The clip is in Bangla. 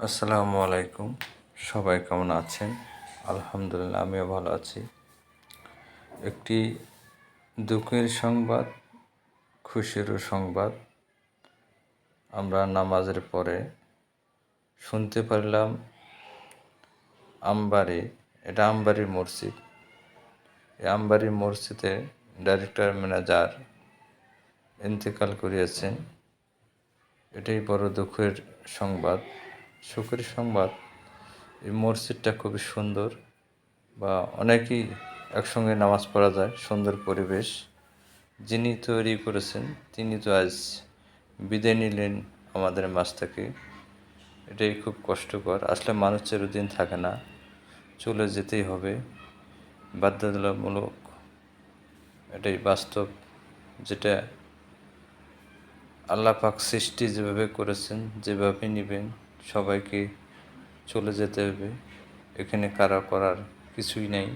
আসসালামু আলাইকুম। সবাই কেমন আছেন? আলহামদুলিল্লাহ, আমিও ভালো আছি। একটি দুঃখের সংবাদ, খুশিরও সংবাদ। আমরা নামাজের পরে শুনতে পারলাম আমবাড়ি, এটা আমবাড়ির মসজিদ। এই আমবাড়ির মসজিদে ডাইরেক্টর ম্যানেজার ইন্তেকাল করিয়েছেন। এটাই বড় দুঃখের সংবাদ। সুখের সংবাদ। এই মসজিদটা খুবই সুন্দর বা অনেকেই একসঙ্গে নামাজ পড়া যায়, সুন্দর পরিবেশ। যিনি তৈরি করেছেন, তিনি তো আজ বিদায় নিলেন আমাদের মাছ থেকে। এটাই খুব কষ্টকর। আসলে মানুষ চিরদিন থাকে না, চলে যেতেই হবে। বাধ্যতামূলক এটাই বাস্তব, যেটা আল্লাহ পাক সৃষ্টি যেভাবে করেছেন, যেভাবে নেবেন সবাইকে চলে যেতে হবে। এখানে কারা করার কিছুই নেই।